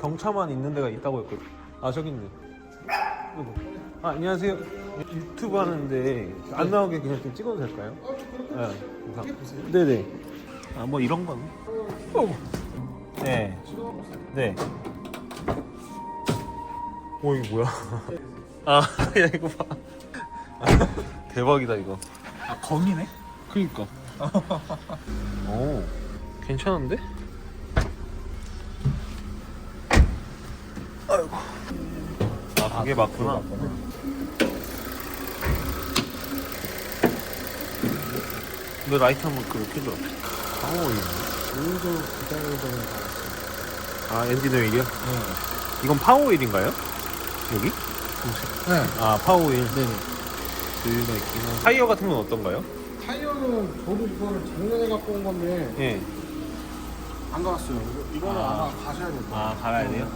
경차만 있는 데가 있다고 했거든. 아 저기 있네. 아이고. 아, 안녕하세요. 유튜브 하는데 안 나오게 그냥 좀 찍어도 될까요? 네. 감사합니다. 네네. 아 뭐 이런 건. 어. 네. 네. 오 이거 뭐야? 아, 야 이거 봐. 대박이다 이거. 아 검이네? 그니까. 오, 괜찮은데? 아이고. 아, 그게 맞구나. 너 라이트 한번 그거 켜줘. 아우, 기다리던 아, 엔진 오일이요? 이건 파워오일인가요? 여기? 네. 아, 파워오일. 네네. 여유가 있긴 한. 타이어 같은 건 어떤가요? 타이어는 저도 이거를 작년에 갖고 온 건데 예. 안. 이거- 이거는 아. 아. 마 가셔야 될 거예요. 아, 갈아야 돼요?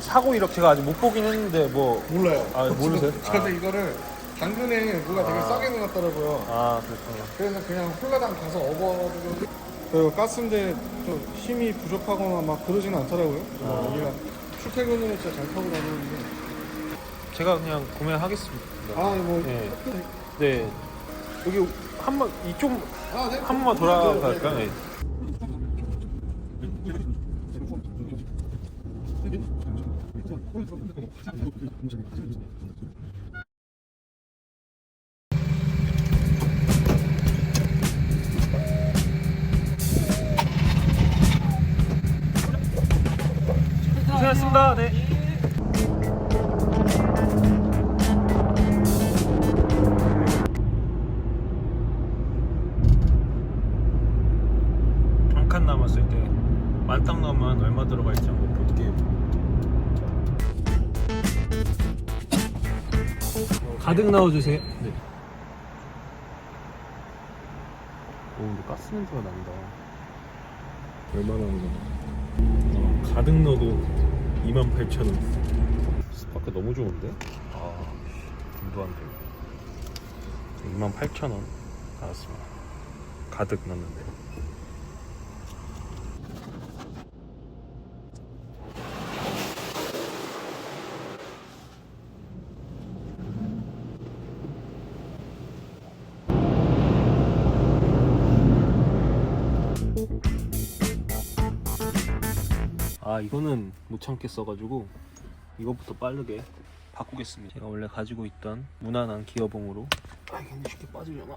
사고 이렇게가 아직 못 보긴 했는데 뭐. 몰라요. 아, 모르세요? 저도 아. 이거를 당근에 누가 되게 아. 싸게 내놨더라고요. 아, 그렇구나. 그래서 그냥 홀라당 가서 업어가지고 그 가스인데 좀 힘이 부족하거나 막 그러지는 않더라고요. 아. 여기가 출퇴근으로 진짜 잘 타고 다니는데 제가 그냥 구매하겠습니다. 아뭐 네. 네. 여기 한 번 이쪽 아, 네. 한 번만 돌아갈까요? 네. 고생하셨습니다. 네. 한 칸 남았을 때 만땅 넣으면 얼마 들어갈지 한번 가득 넣어주세요. 네. 오, 근데 가스 냄새가 난다. 얼마나 하는 거야? 어, 가득 넣어도 28,000원. 스파크 너무 좋은데? 아, 씨, 돈도 안 돼. 28,000원 나왔습니다. 가득 넣는데. 아 이거는 못 참겠어가지고 이것부터 빠르게 바꾸겠습니다. 제가 원래 가지고 있던 무난한 기어봉으로. 아 이게 쉽게 빠지려나?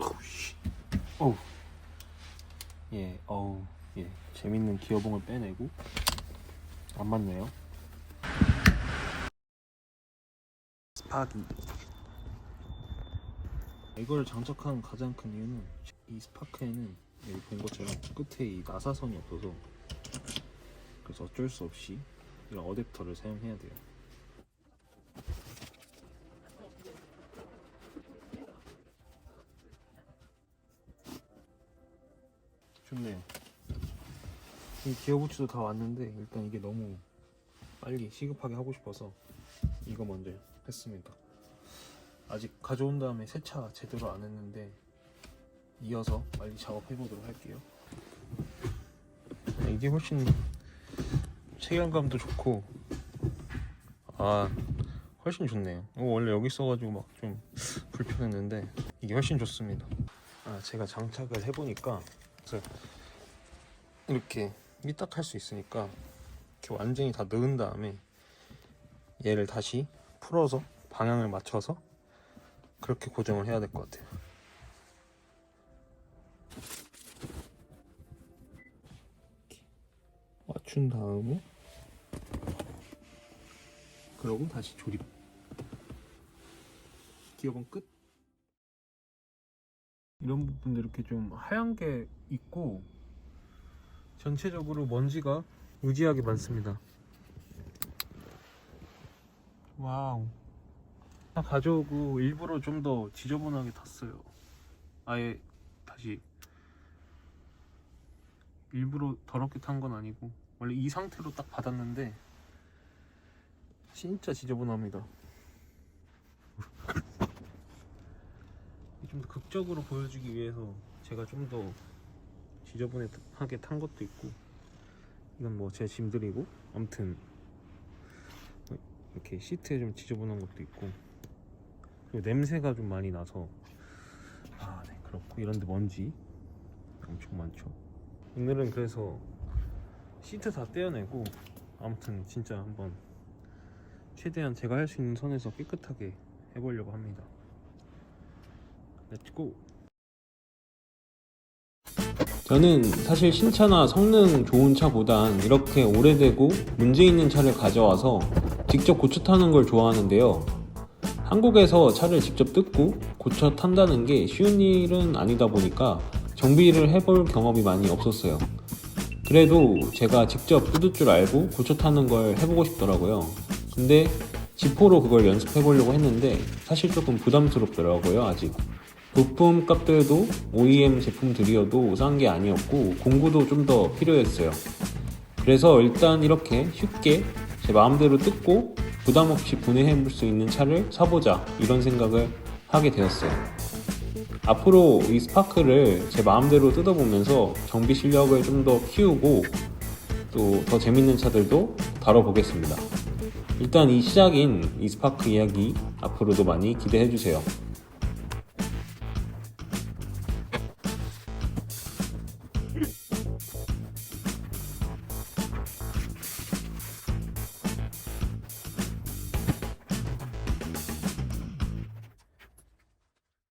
어우 씨. 어우. 예 어우. 예 재밌는 기어봉을 빼내고. 안 맞네요. 스파기. 이걸 장착한 가장 큰 이유는 이 스파크에는 여기 본 것처럼 끝에 이 나사선이 없어서 그래서 어쩔 수 없이 이런 어댑터를 사용해야 돼요. 좋네요. 이 기어부츠도 다 왔는데 일단 이게 너무 빨리 시급하게 하고 싶어서 이거 먼저 했습니다. 아직 가져온 다음에 세차 제대로 안 했는데 이어서 빨리 작업해 보도록 할게요. 이게 훨씬 체감감도 좋고 아 훨씬 좋네요. 원래 여기 있어가지고 막 좀 불편했는데 이게 훨씬 좋습니다. 아 제가 장착을 해보니까 그래서 이렇게 삐딱할 수 있으니까 이렇게 완전히 다 넣은 다음에 얘를 다시 풀어서 방향을 맞춰서 그렇게 고정을 해야 될 것 같아요. 맞춘 다음에 그러고 다시 조립. 기어봉 끝. 이런 부분도 이렇게 좀 하얀 게 있고 전체적으로 먼지가 무지하게 많습니다. 와우. 다 가져오고 일부러 좀 더 지저분하게 탔어요. 아예 다시 일부러 더럽게 탄 건 아니고 원래 이 상태로 딱 받았는데 진짜 지저분합니다. 좀 더 극적으로 보여주기 위해서 제가 좀 더 지저분하게 탄 것도 있고 이건 뭐 제 짐들이고 아무튼 뭐 이렇게 시트에 좀 지저분한 것도 있고 그리고 냄새가 좀 많이 나서 아 네 그렇고 이런데 먼지 엄청 많죠 오늘은 그래서 시트 다 떼어내고 아무튼 진짜 한번 최대한 제가 할 수 있는 선에서 깨끗하게 해보려고 합니다 렛츠고 저는 사실 신차나 성능 좋은 차보단 이렇게 오래되고 문제 있는 차를 가져와서 직접 고쳐 타는 걸 좋아하는데요. 한국에서 차를 직접 뜯고 고쳐 탄다는 게 쉬운 일은 아니다 보니까 정비를 해볼 경험이 많이 없었어요. 그래도 제가 직접 뜯을 줄 알고 고쳐 타는 걸 해보고 싶더라고요. 근데 지포로 그걸 연습해 보려고 했는데 사실 조금 부담스럽더라고요, 아직. 부품 값들도 OEM 제품들이어도 싼 게 아니었고 공구도 좀 더 필요했어요. 그래서 일단 이렇게 쉽게 제 마음대로 뜯고 부담 없이 분해해 볼 수 있는 차를 사보자 이런 생각을 하게 되었어요. 앞으로 이 스파크를 제 마음대로 뜯어보면서 정비 실력을 좀 더 키우고 또 더 재밌는 차들도 다뤄보겠습니다. 일단 이 시작인 이 스파크 이야기 앞으로도 많이 기대해 주세요.